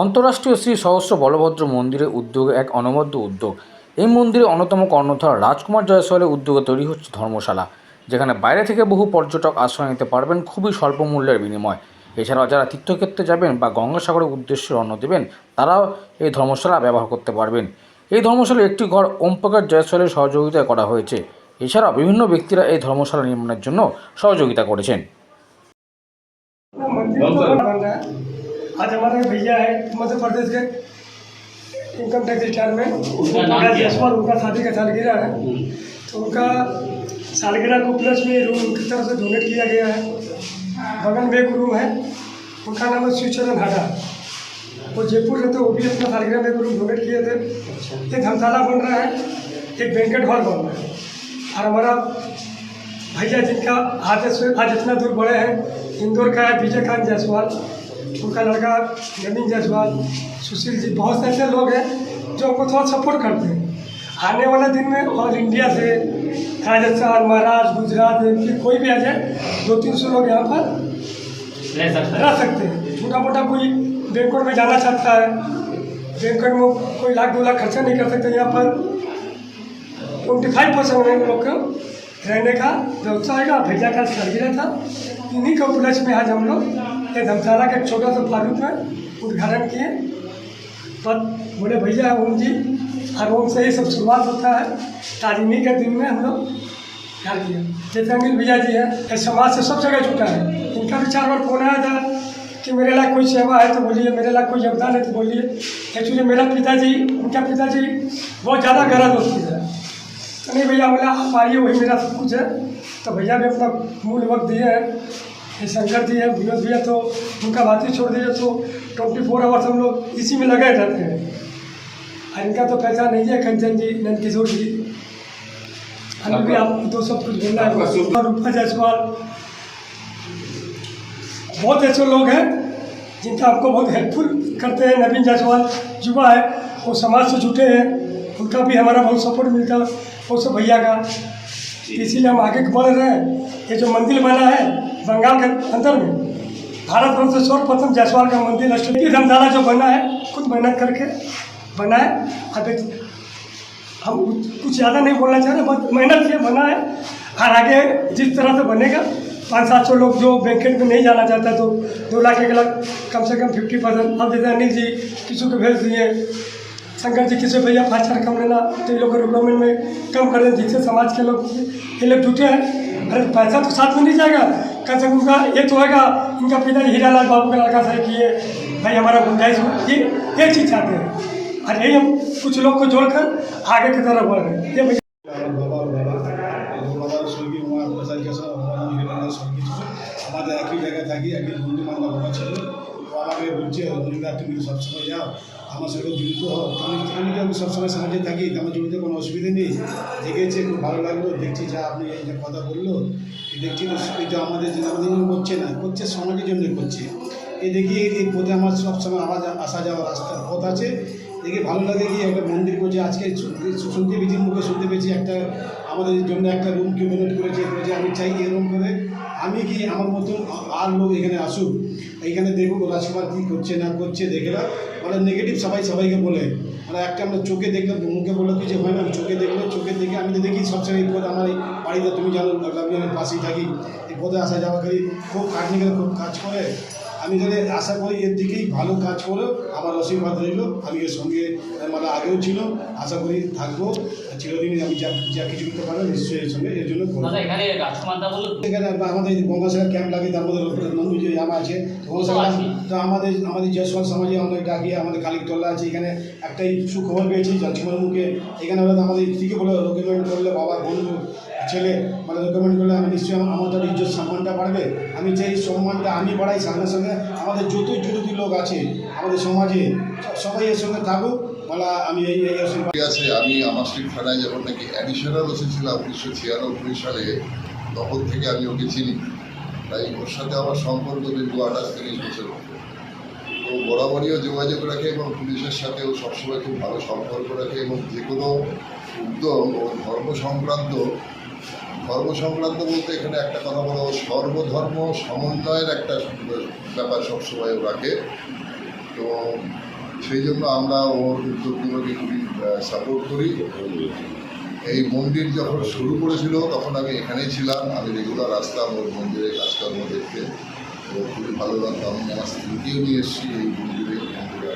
অন্তর্রাষ্ট্রীয় শ্রী সহস্র বলভদ্র মন্দিরের উদ্যোগে এক অনবদ্য উদ্যোগ। এই মন্দিরের অন্যতম কর্ণধার রাজকুমার জয়সওয়ালের উদ্যোগে তৈরি হচ্ছে ধর্মশালা, যেখানে বাইরে থেকে বহু পর্যটক আশ্রয় নিতে পারবেন খুবই স্বল্প মূল্যের বিনিময়। এছাড়াও যারা তীর্থক্ষেত্রে যাবেন বা গঙ্গাসাগরের উদ্দেশ্যে রওনা দেবেন, তারাও এই ধর্মশালা ব্যবহার করতে পারবেন। এই ধর্মশালার একটি ঘর ওমপ্রকাশ জয়সওয়ালের সহযোগিতায় করা হয়েছে। এছাড়াও বিভিন্ন ব্যক্তিরা এই ধর্মশালা নির্মাণের জন্য সহযোগিতা করেছেন। आज हमारे भैया है मध्य प्रदेश के इनकम टैक्स है? जसवाल उनका शादी का सालगिरह है। तो उनका सालगिरह को प्लस में रूम उनकी तरफ़ से डोनेट किया गया है। बगल में एक रूम है उनका नाम है शिवचरण हाडा। वो जयपुर रहते वो भी अपना सालगिरह में एक रूम डोनेट किए थे। एक धर्मशाला बन रहा है एक बैंकेट हॉल बन रहा है। और हमारा भैया जिनका आज से आज इतना दूर बड़े हैं इंदौर का है विजय खान जायसवाल। उनका लड़का नवीन जायसवाल सुशील जी बहुत से ऐसे लोग हैं जो हमको थोड़ा सपोर्ट करते हैं। आने वाले दिन में ऑल इंडिया से राजस्थान महाराष्ट्र गुजरात एमपी कोई भी आ जाए दो तीन सौ लोग यहाँ पर रह सकता है। रह सकते हैं। छोटा मोटा कोई बैंकॉक में जाना चाहता है बैंकॉक में कोई लाख दो लाख खर्चा नहीं कर सकते यहाँ पर। ट्वेंटी फाइव परसेंट में लोग का रहने का व्यवस्था होगा भैया का सरगिरा था इन्हीं के उपलक्ष्य में आज हम लोग ये धर्मशाला का छोटा सा प्रारूप में उद्घाटन किए। पर बोले, भैया, ओम जी और ओम से ही सब शुरुआत होता है इन्हीं के दिन में हम लोग क्या किया जैसे अनिल भैया जी हैं समाज से सब जगह जुटा है। इनका चार बार फ़ोन आया था कि मेरे लायक कोई सेवा है तो बोलिए, मेरे लायक कोई योगदान है तो बोलिए। एक्चुअली मेरा पिताजी, उनका पिताजी बहुत ज़्यादा गहरा दोस्ती है। तो नहीं भैया बोला, आप आइए, वही मेरा सब कुछ है। तो भैया भी अपना मूल वक्त दिए हैं। ये शंकर जी है विनोद भैया तो उनका बात ही छोड़ दीजिए तो ट्वेंटी फोर आवर्स हम लोग इसी में लगे रहते हैं। और इनका तो पैसा नहीं है कंचन जी नंद किशोर जी। हमें भी आप दो सब कुछ बोलना है। रूपा जायसवाल। बहुत ऐसे लोग हैं जिनका आपको बहुत हेल्पफुल करते हैं नवीन जायसवाल युवा है वो समाज से जुटे हैं। उनका भी हमारा बहुत सपोर्ट मिलता है वो सब भैया का। इसीलिए हम आगे बढ़ रहे हैं। ये जो मंदिर बना है बंगाल के अंदर में। भारत वर्ष से सर्वप्रथम जायसवाल का मंदिर अष्टमी धर्मशाला जो बना है, खुद मेहनत करके बना है। हम कुछ ज़्यादा नहीं बोलना चाह रहे बहुत मेहनत से बना है। और आगे जिस तरह से बनेगा, पाँच सात सौ लोग जो बैंकेट में नहीं जाना चाहता तो दो लाख, एक लाख, कम से कम फिफ्टी परसेंट अब जैसे अनिल जी किसी को भेज दिए, शंकर जी किसी भैया पाँच हज़ार कम लेना तो लोग रिक्वायरमेंट में कम कर दें, जिससे समाज के लोग ये लोग जुटे हैं। अरे पैसा तो साथ में नहीं जाएगा। कम से कम उनका ये तो होगा इनका पिता हीरालाल बाबू का लड़का सही किए भाई हमारा गुंजाइश हो ये ये चीज़ चाहते हैं और यही हम कुछ लोग को जोड़कर आगे की तरफ बढ़ रहे हैं ये भैया আমার বাবার বাবা আমার বাবার স্বর্গীয় উমা প্রসাদ কেশব আমার হিরেন্দ্র স্বর্গীয় ছিল আমাদের একই জায়গায় থাকি একই বন্ধু বান্ধব বাবা ছিল ও আমাকে বলছে রবীন্দ্র তুমি সবসময় যাও। আমার সঙ্গে জড়িত হও। আমি আমি তো আমি সবসময় সমাজে থাকি। আমার জড়িত কোনো অসুবিধা নেই। দেখেছে, খুব ভালো লাগল। দেখছি যা আপনি এই যে কথা বলল দেখছি তো এটা আমাদের জন্য আমাদের জন্য করছে না, করছে সমাজের জন্য করছে। এই দেখি এই- পথে আমার সবসময় আওয়াজ, আসা যাওয়া রাস্তার পথ আছে। দেখে ভালো লাগে কি একটা মন্দির করছে। আজকে শুনতে পেয়েছি, মুখে শুনতে পেয়েছি একটা, আমাদের জন্য একটা রুম কি করেছে। করেছে আমি চাই এরকম করে। আমি কি আমার মতন আর লোক এখানে আসুক? এইখানে দেখুক সবার কী করছে, না করছে, দেখে না মানে নেগেটিভ সবাই সবাইকে বলে। মানে একটা আমরা চোখে দেখলে মুখে বলে কিছু হয় না চোখে দেখলে চোখে দেখে আমি তো দেখি সবসময় এই আমার এই বাড়িতে তুমি জানো, আমি পাশেই থাকি। এই পথে আসা যাওয়া করি। খুব কাটনি করে খুব কাজ করে। আমি তাহলে আশা করি এর দিকেই ভালো কাজ করে আমার আশীর্বাদ রইল আমি এর সঙ্গে মানে আগেও ছিল আশা করি থাকব। আর চিরদিনই আমি যা যা কিছু করতে পারব নিশ্চয়ই এর সঙ্গে এর জন্য এখানে আমাদের গঙ্গাসাগর ক্যাম্প লাগে তার মধ্যে নন্দু যে জামা আছে গঙ্গাসাগর তো আমাদের আমাদের জয়সওয়াল সমাজে আমরা ডাকি আমাদের কালীতলা আছে এখানে একটাই সুখবর পেয়েছি জলছিমার মুখে। এখানে হয়তো আমাদের দিকে বলে রেকমেন্ড করলে বাবা বন্ধু ছেলে মানে রেকমেন্ড করলে আমি নিশ্চয়ই আমার তার ইজ্জত সম্মানটা বাড়বে। আমি চাই সম্মানটা আমি বাড়াই সঙ্গে সঙ্গে আমাদের যতই যুবতী লোক আছে, আমাদের সমাজে, সবাই এর সঙ্গে থাকুক, বলা আমি এই এই আছে, আমি আমার স্ট্রিট থানায় যখন নাকি অ্যাডিশনাল ওসি ছিলাম উনিশশো ছিয়ানব্বই সালে, তখন থেকে আমি ওকে চিনি। তাই ওর সাথে আমার সম্পর্ক দীর্ঘ আঠাশ তিরিশ বছর। তো বরাবরইও যোগাযোগ রাখে এবং পুলিশের সাথেও সবসময় খুব ভালো সম্পর্ক রাখে এবং যে কোনো উদ্যোগ ও ধর্ম সংক্রান্ত ধর্ম সংক্রান্ত বলতে এখানে একটা কথা বলো, সর্বধর্ম সমন্বয়ের একটা ব্যাপার সবসময় রাখে। তো সেই জন্য আমরা ওর উদ্যোগগুলোকে খুবই সাপোর্ট করি। এই মন্দির যখন শুরু করেছিল, তখন আমি এখানেই ছিলাম। আমি রেগুলার আসতাম ওর মন্দিরের কাজকর্ম দেখতে। তো খুবই ভালো লাগতো আমি আমার স্ত্রীকেও নিয়ে এসেছি এই মন্দিরে মন্দিরে।